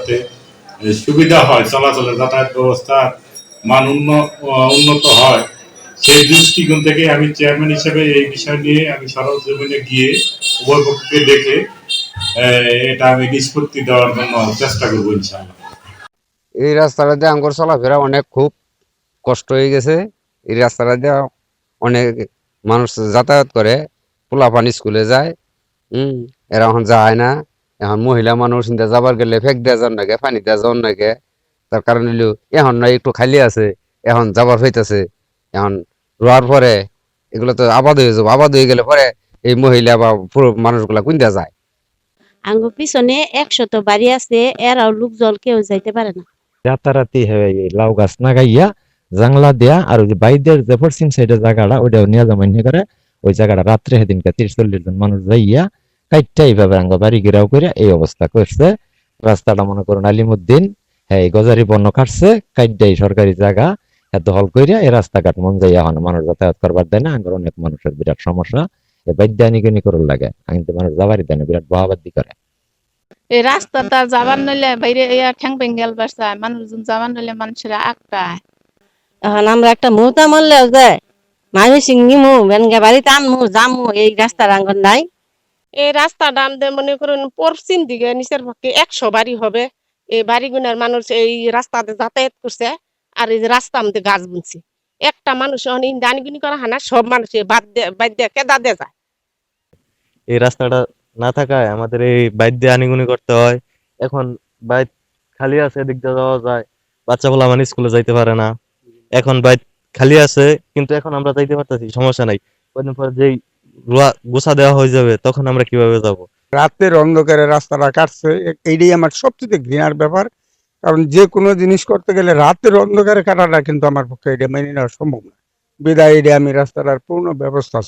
যাতে সুবিধা হয়, চলাচলের যাতায়াত ব্যবস্থা মান উন্নত হয়। সেই দৃষ্টিকোণ থেকে আমি চেয়ারম্যান হিসেবে এই বিষয় নিয়ে আমি সরজমিনে গিয়ে উভয় পক্ষকে দেখে এটা আমি নিষ্পত্তি দেওয়ার জন্য চেষ্টা করব ইনশাআল্লাহ। এই রাস্তাটা দিয়ে আমার চলাফেরা অনেক খুব কষ্ট হয়ে গেছে। এই রাস্তাটা দিয়ে অনেক মানুষ যাতায়াত করে, পোলাপান স্কুলে যায় হম এরা এখন যায় না। এখন মহিলা মানুষ ইনতে যাবার গেলে ফেক দেওয়া যান নাকি পানি দেওয়া যান নাকি? তার কারণ হইল এখন না একটু খালি আছে এখন যাবার হইতেছে। এখন রোয়ার পরে এগুলো তো আবাদ হয়ে যাব আবাদ হয়ে গেলে পরে এই মহিলা বা পুরো মানুষগুলা দেওয়া যায়। আঙ্গু পিছনে একশত বাড়ি আছে এরাও লোকজন কেউ যাইতে পারে না। রাতারাতি লাউ গাছ লাগাইয়া জাংলা দেয়া আর ওই যে বাইদের যে পশ্চিম সাইডের জায়গাটা ওইটাও নিয়ে জমান্য করে ওই জায়গাটা রাত্রে সেদিনকে তিরিশ চল্লিশ জন মানুষ যাইয়া কাইটটা এইভাবে আঙ্গ বাড়ি ঘেরাও করে এই অবস্থা করছে। রাস্তাটা মনে করুন আলিমুদ্দিন হ্যাঁ এই গজারি পণ্য কাটছে কাইটটাই সরকারি জায়গা এত হল কইরা এই রাস্তাঘাট মন যাইয়া এখন মানুষ যাতায়াত করবার দেয় না আঙ্গর অনেক মানুষের বিরাট সমস্যা। এই করুন লাগে মানুষ যাবারই দেয় না বিরাট বহাবাদি করে। এই রাস্তাটা যাবার নইলে বাইরে ইয়া ঠ্যাং বেঙ্গেল বাসায় মানুষজন যাবার নইলে মানুষেরা আটকায়। এখন আমরা একটা মুহূর্তে মরলেও যে মানুষ নিমু বেনগে বাড়িতে আনমু জামু এই রাস্তার আঙ্গন নাই। এই রাস্তাটা আমাদের মনে করুন পশ্চিম দিকে নিচের পক্ষে একশো বাড়ি হবে। এই বাড়িগুলোর মানুষ এই রাস্তাতে যাতায়াত করছে আর এই রাস্তা আমাদের গাছ বুনছি। একটা মানুষ দানিগুনি করা হয় না, সব মানুষ বাদ দিয়ে কেদা দিয়ে যায়। এই রাস্তাটা না থাকায় আমাদের এই বাইক দিয়ে আনিগুনি করতে হয়। এখন বাইক খালি আছে, এদিক দিয়ে যাওয়া যায়। বাচ্চা বলা মানে স্কুলে যাইতে পারে না। এখন বাইক খালি আছে, কিন্তু এখন আমরা যাইতে পারতেছি, সমস্যা নাই। কদিন পর যেই গোছা দেওয়া হয়ে যাবে, তখন আমরা কীভাবে যাব? রাতের অন্ধকারে রাস্তাটা কাটছে এইটাই আমার সবচেয়ে ঘৃণার ব্যাপার। কারণ যে কোনো জিনিস করতে গেলে রাতের অন্ধকারে কাটাটা কিন্তু আমার পক্ষে এটা মেনে নেওয়া সম্ভব না। বিদায় এটা আমি রাস্তাটার পূর্ণ ব্যবস্থা